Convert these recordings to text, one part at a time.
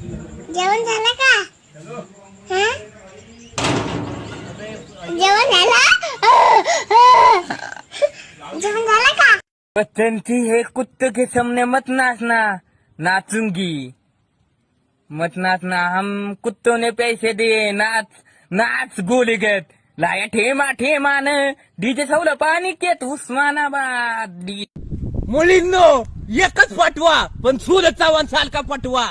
जेवण झालं का? हा? जेवण झालं? जेवण झालं का? बच्चन थी है कुत्ते के सामने मत नाचना नाचूंगी मत नाचना हम कुत्तों ने पैसे दिए नाच नाच गोलीगत लाया ठेमा ठेमान डीजे सवलं पाणी केत उस्मानाबाद. डी मुलींनो एकच पटवा पण सूरज चव्हाण सारखा पटवा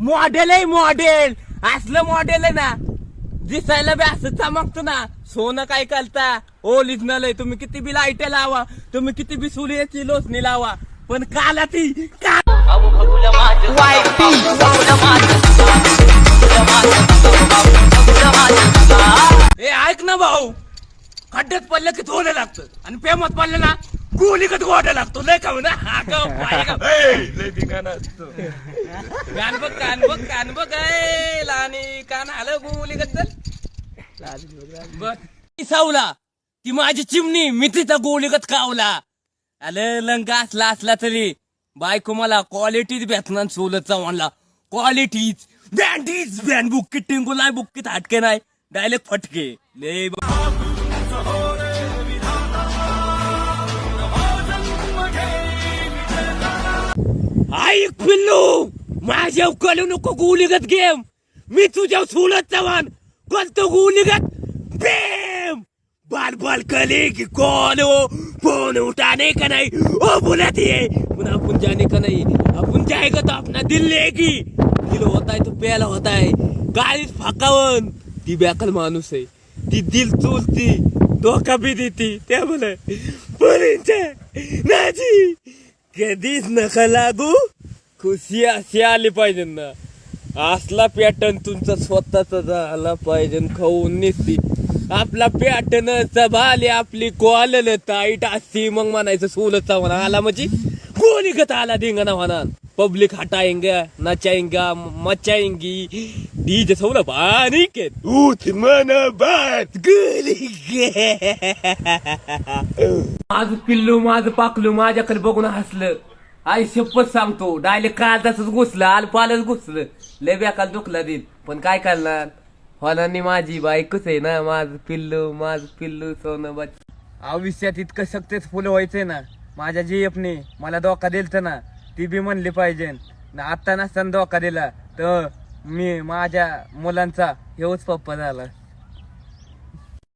मॉडेल आहे मॉडेल. असलं मॉडेल आहे ना दिसायला बी असं चमकतो ना. सोनं काय करता? ओरिजिनल आहे. तुम्ही किती बी लाइट लावा. तुम्ही किती बी सूर्याची लोचणी लावा. पण काला ती का ऐक ना भाऊ. खड्ड्यात पडलं की थोडं लागतं. आणि प्रेमात पडलं ना गोली कधी गोडा लागतो? लय खाऊ ना. हा का, पाय का? कान बघ कान बघ कान बघ. ए, लाणी कान आलं गोली गद्दल बघ सावला. ती माझी चिमणी. मी तिचा गोलीगत कावला आलं लंगा असला असला तरी बायको मला क्वालिटीच भेटणार सोलत चव्हाणला क्वालिटीच बँडीज बँड बुक्की टिंगू नाही बुक्कीत हटके नाही. डायरेक्ट फटके. लय ब- ऐक पिल्लू माझ्या कळू नको गुलीगत गेम. मी तुझ्या सोलत चव्हाण. कोणतं गुलीगत बेम बाल बाल कले की कौन हो? फोन उठाने का नाही? ओ बुलाती है पुनः अपन जाने का नाही? अपन जाएगा तो अपना दिल लेगी दिल होता है तो प्याला होताय. है गाळीत फाकावन ती बॅकल माणूस आहे. ती दिल चोलती धोका बी देती. त्यामुळे पोरींच्या नाजी कधीच नका लागू. खुशी अशी आली पाहिजे ना. असला पॅटर्न तुमचा स्वतःचा झाला पाहिजे खाऊन निसती. आपला पॅटर्न चबाली आपली कॉल टाईट असती मग म्हणायचं सोलचा म्हणा आला म्हणजे कोणी गत आला धिंगाणा म्हणा पब्लिक हटाएंगे नचाएंगा मचाएंगी डीजे सवलं पाणी के दूध मन बात माझं पिल्लू माझं पाकलू माझ्याकडे बघून हसलं. आई शपथ सांगतो. डायरेक्ट काल तसंच घुसलं आलपालच घुसलं. लय बेकाल दुखला देत पण काय करणार? होणानी माझी बायकोच आहे ना. माझं पिल्लू माझं पिल्लू सोनं बच आयुष्यात इतकं सक्सेसफुल व्हायचंय ना. माझ्या जीएफने मला धोका दिलत ना ती बी म्हणली पाहिजे. ना आता नसताना धोका दिला तर मी माझ्या मुलांचा हेच पप्पा झाला.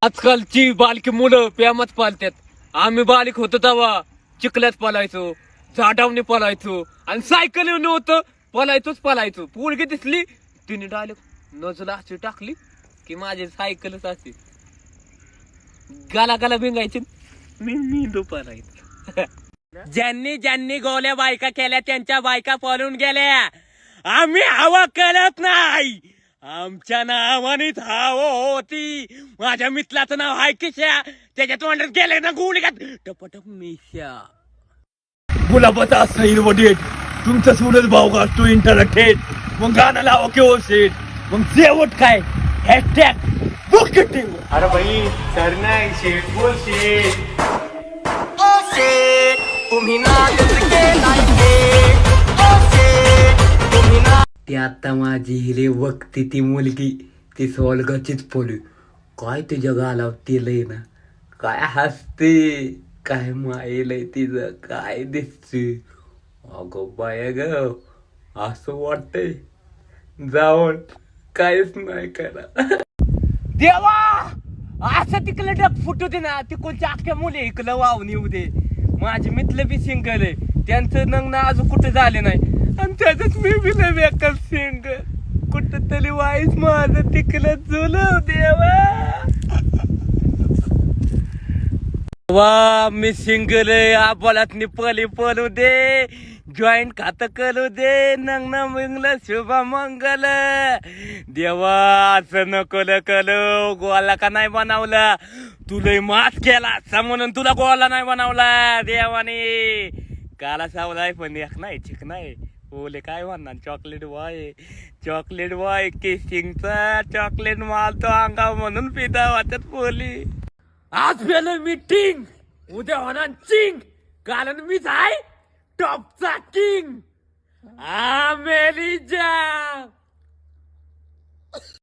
आजकालची बालकी मुलं प्रेमात पालतात. आम्ही बालिक होतो तेव्हा चिखल्यात पालायचो. झाडावणी पलायचो आणि सायकल नव्हतं पलायचोच पलायचो. पोळगी दिसली तिने डायरेक्ट नजला अशी टाकली की माझी सायकलच अशी. गाला गाला भिंगायची मी मी दुपारायचो ज्यांनी ज्यांनी गोल्या बायका केल्या त्यांच्या बायका पळून गेल्या. आम्ही हवा करत नाही. आमच्या नावाने हवा होती. माझ्या मित्राचं नाव आहे किशा. त्याच्या तोंडात गेले ना गोळीगात टपटप मिशा. गुलाबाचा सैल वडील. तुमचा सूरज भाऊ इंटरनेट मग गाणं लावा किंवा सेट मग शेवट काय? हॅशटॅग बुकिटिंग अरे भाई सर नाही शेट बोल शेट ती आता माझी हिरे बघती ती मुलगी. ती सोलगाचीच पोली. काय तुझ्या गालावती लय ना? काय हसते? काय मायलय तिचं? काय दिसते अगं बाय ग असं वाटतंय. जाऊन काहीच नाही करा देवा! असं तिकडे डग फुटू दे ना तिकडच्या अख्ख्या मुली इकडं वाहून येऊ दे. माझे मित्र बी सिंगल आहे. त्यांचं लग्न अजून कुठं झाले नाही. आणि त्याच्यात मी बी नाही बेकार सिंगल कुठं तरी वाईस माझं तिकडं जुलव देवा! वा मी सिंगल आहे. आबालात निपली पलू दे. जॉईंट खातं करू दे. नंग मिंगल शुभ मंगल. देवा असं नकल कलो गोवाला का नाही बनवला? तुला मात केला. असा म्हणून तुला गोवाला नाही बनवला. देवाने. काला सावलाय पण एक नाही चिक नाही. ओले काय म्हणणार? चॉकलेट बॉय चॉकलेट बॉय केसिंगचा चॉकलेट माल तो अंगाव म्हणून पिता वाटत बोली आज पेलं मीटिंग उद्या होणार चिंग कारण मीच आहे टॉपचा किंग आमेली जा.